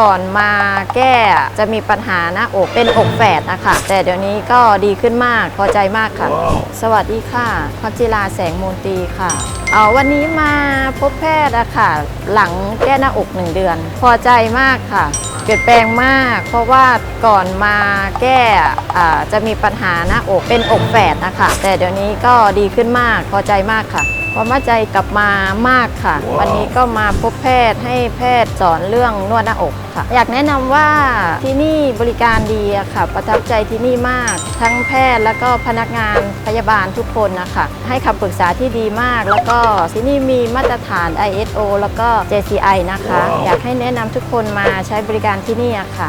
ก่อนมาแก้จะมีปัญหาหน้าอกเป็นอกแฝดนะคะแต่เดี๋ยวนี้ก็ดีขึ้นมากพอใจมากค่ะ สวัสดีค่ะพักจิราแสงมูลตรีค่ะเอาวันนี้มาพบแพทย์อะค่ะ หลังแก้หน้าอกหนึ่งเดือน พอใจมากค่ะ เปลี่ยนแปลงมาก เพราะว่าก่อนมาแก้อ่าจะมีปัญหาหน้าอกเป็นอกแฝดนะคะแต่เดี๋ยวนี้ก็ดีขึ้นมากพอใจมากค่ะ ความมั่นใจกลับมามากค่ะวันนี้ก็มาพบแพทย์ให้แพทย์สอนเรื่องนวดหน้าอกค่ะ อยากแนะนำว่าที่นี่บริการดีอะค่ะ ประทับใจที่นี่มาก ทั้งแพทย์แล้วก็พนักงานพยาบาลทุกคนนะคะให้คำปรึกษาที่ดีมาก แล้วก็ที่นี่มีมาตรฐาน ISO แล้วก็ JCI นะคะอยากให้แนะนำทุกคนมาใช้บริการที่นี่อะค่ะ